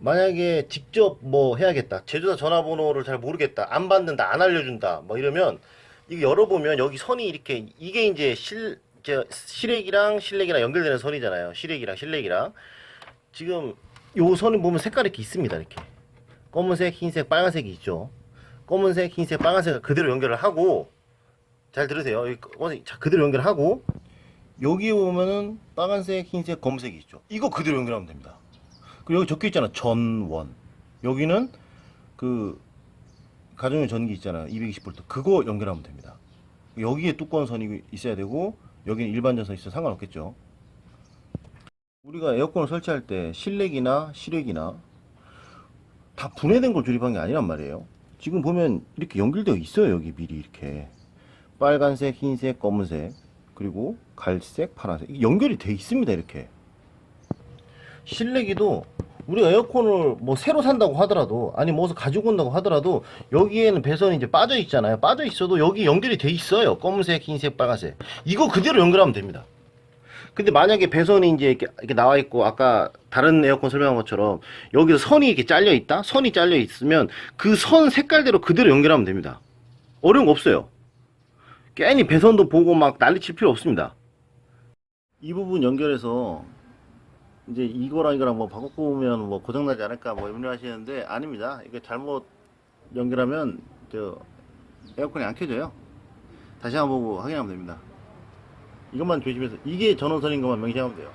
만약에 직접 뭐 해야겠다. 제조사 전화번호를 잘 모르겠다. 안 받는다. 안 알려준다. 뭐 이러면 이거 열어보면 여기 선이 이렇게 이게 이제 실 이제 실액이랑 실렉이랑 연결되는 선이잖아요. 실액이랑 실렉이랑 지금 요 선을 보면 색깔이 이렇게 있습니다. 이렇게 검은색, 흰색, 빨간색이 있죠. 검은색, 흰색, 빨간색을 그대로 연결을 하고 잘 들으세요. 여기 자 그대로 연결하고 여기에 보면은 빨간색, 흰색, 검은색이 있죠. 이거 그대로 연결하면 됩니다. 그리고 여기 적혀 있잖아. 전원. 여기는 그 가정용 전기 있잖아. 220V. 그거 연결하면 됩니다. 여기에 두꺼운 선이 있어야 되고 여기는 일반 전선 있어도 상관없겠죠. 우리가 에어컨을 설치할 때 실내기나 실외기나 다 분해된 걸 조립한 게 아니란 말이에요. 지금 보면 이렇게 연결되어 있어요. 여기 미리 이렇게 빨간색, 흰색, 검은색 그리고 갈색, 파란색 연결이 돼 있습니다. 이렇게 실내기도 우리가 에어컨을 뭐 새로 산다고 하더라도 아니 뭐 어디서 가지고 온다고 하더라도 여기에는 배선이 이제 빠져 있잖아요. 빠져 있어도 여기 연결이 돼 있어요. 검은색, 흰색, 빨간색. 이거 그대로 연결하면 됩니다. 근데 만약에 배선이 이제 이렇게, 이렇게 나와 있고 아까 다른 에어컨 설명한 것처럼 여기서 선이 이렇게 잘려 있다. 선이 잘려 있으면 그 선 색깔대로 그대로 연결하면 됩니다. 어려운 거 없어요. 괜히 배선도 보고 막 난리 칠 필요 없습니다. 이 부분 연결해서 이제 이거랑 이거랑 뭐 바꿔보면 뭐 고장나지 않을까 뭐 염려하시는데 아닙니다. 이거 잘못 연결하면 저 에어컨이 안 켜져요. 다시 한번 보고 확인하면 됩니다. 이것만 조심해서 이게 전원선인 것만 명시하면 돼요.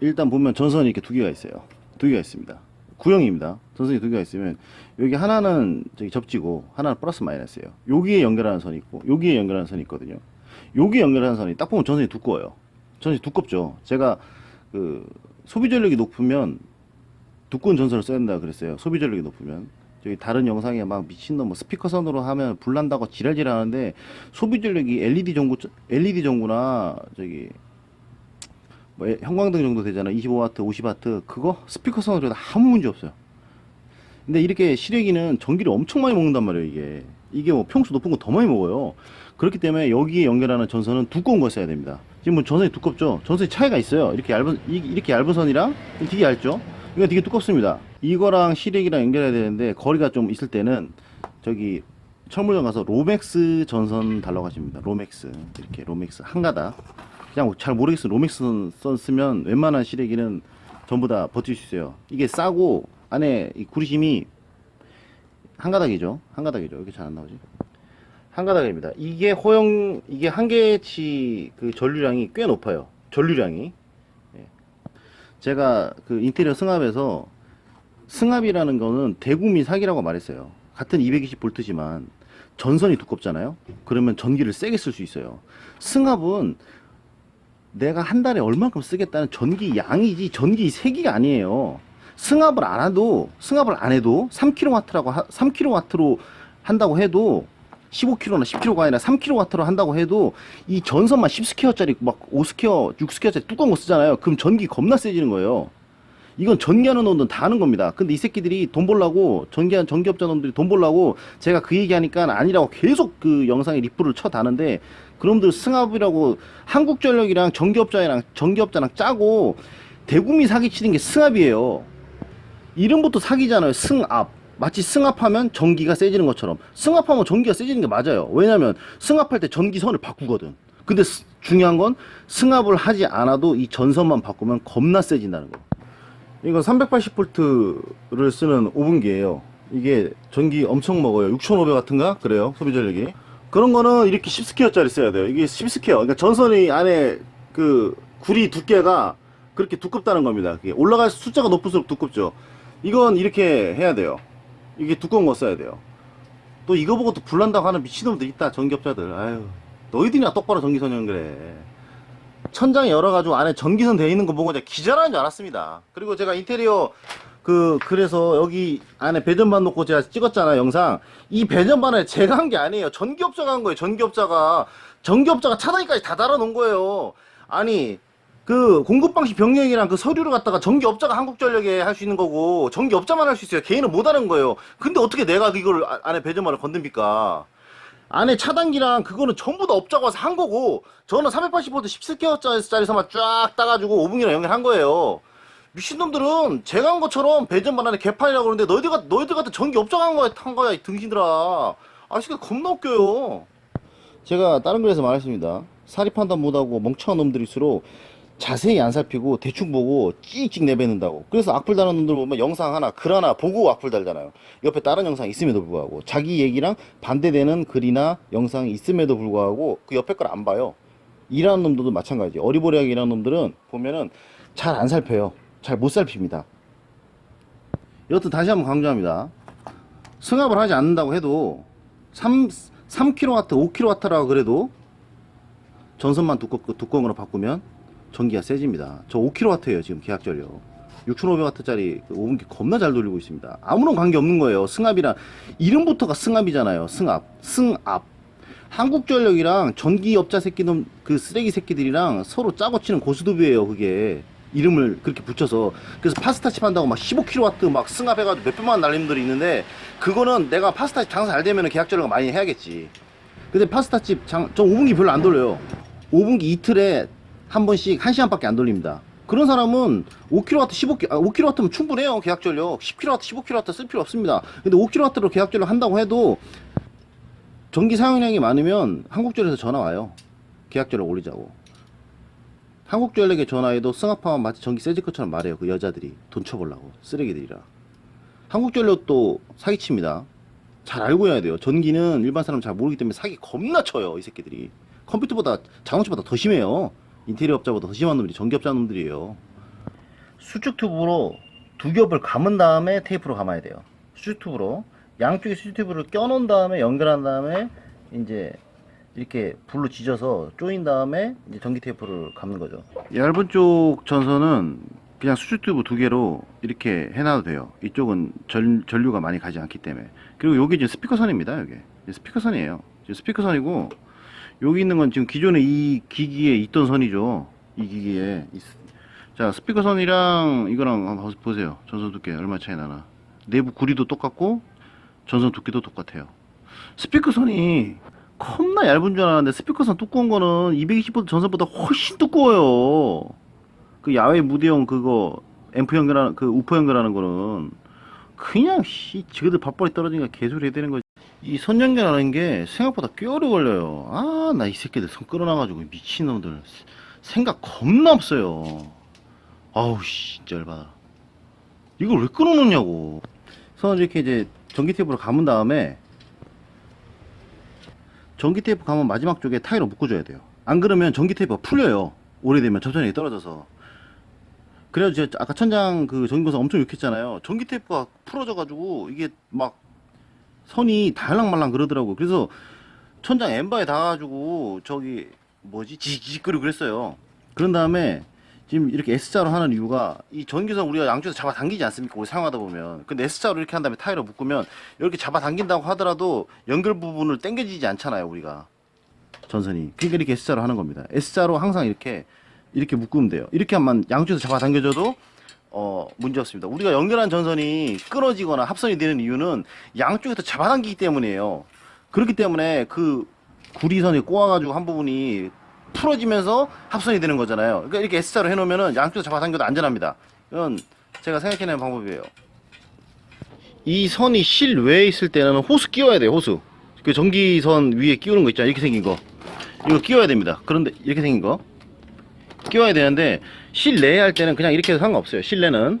일단 보면 전선이 이렇게 두 개가 있어요. 두 개가 있습니다. 구형입니다. 전선이 두 개가 있으면 여기 하나는 저기 접지고 하나는 플러스 마이너스예요. 여기에 연결하는 선이 있고 여기에 연결하는 선이 있거든요. 여기에 연결하는 선이 딱 보면 전선이 두꺼워요. 전선이 두껍죠. 제가 그 소비 전력이 높으면 두꺼운 전선을 써야 된다 그랬어요. 소비 전력이 높으면 저기 다른 영상에 막 미친놈 뭐 스피커 선으로 하면 불난다고 지랄질 하는데 소비 전력이 LED 전구 LED 전구나 저기 뭐 에- 형광등 정도 되잖아. 25와트, 50와트 그거 스피커 선으로 해도 아무 문제 없어요. 근데 이렇게 실외기는 전기를 엄청 많이 먹는단 말이에요, 이게. 이게 뭐 평수 높은 거 더 많이 먹어요. 그렇기 때문에 여기에 연결하는 전선은 두꺼운 거 써야 됩니다. 지금 뭐 전선이 두껍죠? 전선이 차이가 있어요. 이렇게 얇은, 이- 이렇게 얇은 선이랑 되게 얇죠? 이거 되게 두껍습니다. 이거랑 실외기랑 연결해야 되는데 거리가 좀 있을 때는 저기 철물점 가서 로맥스 전선 달라고 하십니다. 로맥스. 이렇게 로맥스. 한 가닥. 그냥 잘 모르겠어요. 로맥스 선, 선 쓰면 웬만한 실외기는 전부 다 버틸 수 있어요. 이게 싸고 안에 이 구리심이 한 가닥이죠. 한 가닥이죠. 이렇게 잘 안 나오지? 한 가닥입니다. 이게 호영 이게 한 개치 그 전류량이 꽤 높아요. 전류량이. 예. 제가 그 인테리어 승합에서 승합이라는 거는 대구미 사기라고 말했어요. 같은 220 볼트지만 전선이 두껍잖아요. 그러면 전기를 세게 쓸 수 있어요. 승합은 내가 한 달에 얼만큼 쓰겠다는 전기 양이지 전기 세기가 아니에요. 승합을 안 해도 승합을 안 해도 3kW라고 3kW로 한다고 해도 15kg나 10kg가 아니라 3kW로 한다고 해도 이 전선만 10스퀘어짜리 막 5스퀘어, 6스퀘어짜리 두꺼운 거 쓰잖아요. 그럼 전기 겁나 세지는 거예요. 이건 전기하는 놈들은 다 하는 겁니다. 근데 이 새끼들이 돈 벌라고 전기한 전기업자 놈들이 돈 벌라고 제가 그 얘기하니까 아니라고 계속 그 영상에 리플을 쳐 다는데 그놈들 승합이라고 한국전력이랑 전기업자랑 전기업자랑 짜고 대구미 사기치는 게 승합이에요. 이름부터 사기잖아요. 승합. 마치 승합하면 전기가 세지는 것처럼 승합하면 전기가 세지는 게 맞아요. 왜냐면 승합할 때 전기선을 바꾸거든. 근데 스- 중요한 건 승합을 하지 않아도 이 전선만 바꾸면 겁나 세진다는 거. 이건 380V를 쓰는 오븐기예요. 이게 전기 엄청 먹어요. 6500 같은가? 그래요. 소비 전력이. 그런 거는 이렇게 10스퀘어짜리 써야 돼요. 이게 10스퀘어. 그러니까 전선이 안에 그 구리 두께가 그렇게 두껍다는 겁니다. 올라갈 숫자가 높을수록 두껍죠. 이건 이렇게 해야 돼요. 이게 두꺼운 거 써야 돼요. 또 이거 보고 또 불난다고 하는 미친놈들 있다. 전기업자들. 아유. 너희들이나 똑바로 전기선 연결해. 천장에 열어가지고 안에 전기선 되어 있는 거 보고 기절하는 줄 알았습니다. 그리고 제가 인테리어 그 그래서 여기 안에 배전반 놓고 제가 찍었잖아요 영상. 이 배전반을 제가 한 게 아니에요. 전기업자가 한 거예요. 전기업자가 전기업자가 차단기까지 다 달아놓은 거예요. 아니 그 공급 방식 변경이랑 그 서류를 갖다가 전기업자가 한국전력에 할 수 있는 거고 전기업자만 할 수 있어요. 개인은 못 하는 거예요. 근데 어떻게 내가 이걸 아- 안에 배전반을 건듭니까? 안에 차단기랑 그거는 전부 다 업자가 와서 한 거고 저는 380V 10스퀘어짜리서만 쫙 따가지고 5분기랑 연결한 거예요. 미친놈들은 제가 한 것처럼 배전만 안에 개판이라고 그러는데 너희들 같 너희들 같은 전기 업장한 거야 탄 거야 이 등신들아 아저씨가 겁나 웃겨요 제가 다른 글에서 말했습니다 사리 판단 못하고 멍청한 놈들일수록 자세히 안 살피고 대충 보고 찍찍 내뱉는다고. 그래서 악플 다는 놈들 보면 영상 하나 글 하나 보고 악플 달잖아요. 옆에 다른 영상 있음에도 불구하고 자기 얘기랑 반대되는 글이나 영상이 있음에도 불구하고 그 옆에 걸 안 봐요. 일하는 놈들도 마찬가지 어리버리하게 일하는 놈들은 보면은 잘 안 살펴요. 잘 못 살핍니다. 여튼 다시 한번 강조합니다. 승합을 하지 않는다고 해도 3, 3kW, 5kW라고 그래도 전선만 두꺼, 두꺼운 거로 바꾸면 전기가 세집니다. 저 5kW예요 지금 계약 전력. 6,500W짜리 5분기 겁나 잘 돌리고 있습니다. 아무런 관계 없는 거예요. 승합이랑 이름부터가 승합이잖아요. 승합, 승합. 한국전력이랑 전기업자 새끼놈 그 쓰레기 새끼들이랑 서로 짜고 치는 고스톱이에요. 그게 이름을 그렇게 붙여서 그래서 파스타칩 한다고 막 15kW 막 승합해가지고 몇 백만 원 날리는 분들이 있는데 그거는 내가 파스타칩 장사 잘 되면 계약 전력 많이 해야겠지. 근데 파스타칩 장, 저 5분기 별로 안 돌려요. 5분기 이틀에 한 번씩 1시간밖에 안 돌립니다. 그런 사람은 5kW, 15kW, 아, 5kW면 충분해요. 계약 전력. 10kW, 15kW 쓸 필요 없습니다. 근데 5kW로 계약 전력 한다고 해도 전기 사용량이 많으면 한국전력에서 전화 와요. 계약 전력 올리자고. 한국전력에 전화해도 승합하면 마치 전기 세질 것처럼 말해요. 그 여자들이 돈 쳐보려고 쓰레기들이라. 한국전력도 사기칩니다. 잘 알고 해야 돼요. 전기는 일반 사람 잘 모르기 때문에 사기 겁나 쳐요. 이 새끼들이. 컴퓨터보다 자동차보다 더 심해요. 인테리어 업자보다 더 심한 놈들이 전기업자 놈들이에요. 수축 튜브로 두 겹을 감은 다음에 테이프로 감아야 돼요. 수축 튜브로 양쪽에 수축 튜브를 껴놓은 다음에 연결한 다음에 이제 이렇게 불로 지져서 조인 다음에 이제 전기 테이프를 감는 거죠. 얇은 쪽 전선은 그냥 수축 튜브 두 개로 이렇게 해놔도 돼요. 이쪽은 전, 전류가 많이 가지 않기 때문에. 그리고 여기 지금 스피커선입니다. 여기 스피커선이에요. 스피커선이고 여기 있는 건 지금 기존에 이 기기에 있던 선이죠. 이 기기에. 있- 자, 스피커 선이랑 이거랑 한번 보- 보세요. 전선 두께 얼마 차이 나나. 내부 구리도 똑같고 전선 두께도 똑같아요. 스피커 선이 겁나 얇은 줄 알았는데 스피커 선 두꺼운 거는 220V 전선보다 훨씬 두꺼워요. 그 야외 무대용 그거 앰프 연결하는 그 우퍼 연결하는 거는 그냥 씨 지그들 밥벌이 떨어지니까 개소리 해야 되는 거지. 이선 연결하는 게 생각보다 꽤 오래 걸려요. 아, 나 이 새끼들 선 끌어놔가지고 미친놈들. 생각 겁나 없어요. 아우, 씨, 진짜 열받아. 이걸 왜 끌어놓냐고. 선을 이렇게 이제 전기 테이프로 감은 다음에 전기 테이프 감은 마지막 쪽에 타이로 묶어줘야 돼요. 안 그러면 전기 테이프가 풀려요. 오래되면 천천히 떨어져서. 그래가지고 아까 천장 그 전기공사 엄청 욕했잖아요. 전기 테이프가 풀어져가지고 이게 막 선이 달랑말랑 그러더라고. 그래서 천장 엠바에 닿아가지고 저기 뭐지 지직거리고 그랬어요. 그런 다음에 지금 이렇게 S자로 하는 이유가 이 전기선 우리가 양쪽에서 잡아 당기지 않습니까? 우리 사용하다 보면. 근데 S자로 이렇게 한 다음에 타이로 묶으면 이렇게 잡아 당긴다고 하더라도 연결 부분을 당겨지지 않잖아요, 우리가. 전선이. 그러니까 이렇게 S자로 하는 겁니다. S자로 항상 이렇게 이렇게 묶으면 돼요. 이렇게 하면 양쪽에서 잡아 당겨져도 어, 문제 없습니다. 우리가 연결한 전선이 끊어지거나 합선이 되는 이유는 양쪽에서 잡아당기기 때문이에요. 그렇기 때문에 그 구리선이 꼬아가지고 한 부분이 풀어지면서 합선이 되는 거잖아요. 그러니까 이렇게 S자로 해놓으면은 양쪽에서 잡아당겨도 안전합니다. 이건 제가 생각해낸 방법이에요. 이 선이 실외에 있을 때는 호스 끼워야 돼요, 호스. 그 전기선 위에 끼우는 거 있잖아요. 이렇게 생긴 거. 이거 끼워야 됩니다. 그런데 이렇게 생긴 거. 끼워야 되는데 실내에 할 때는 그냥 이렇게 해도 상관없어요. 실내는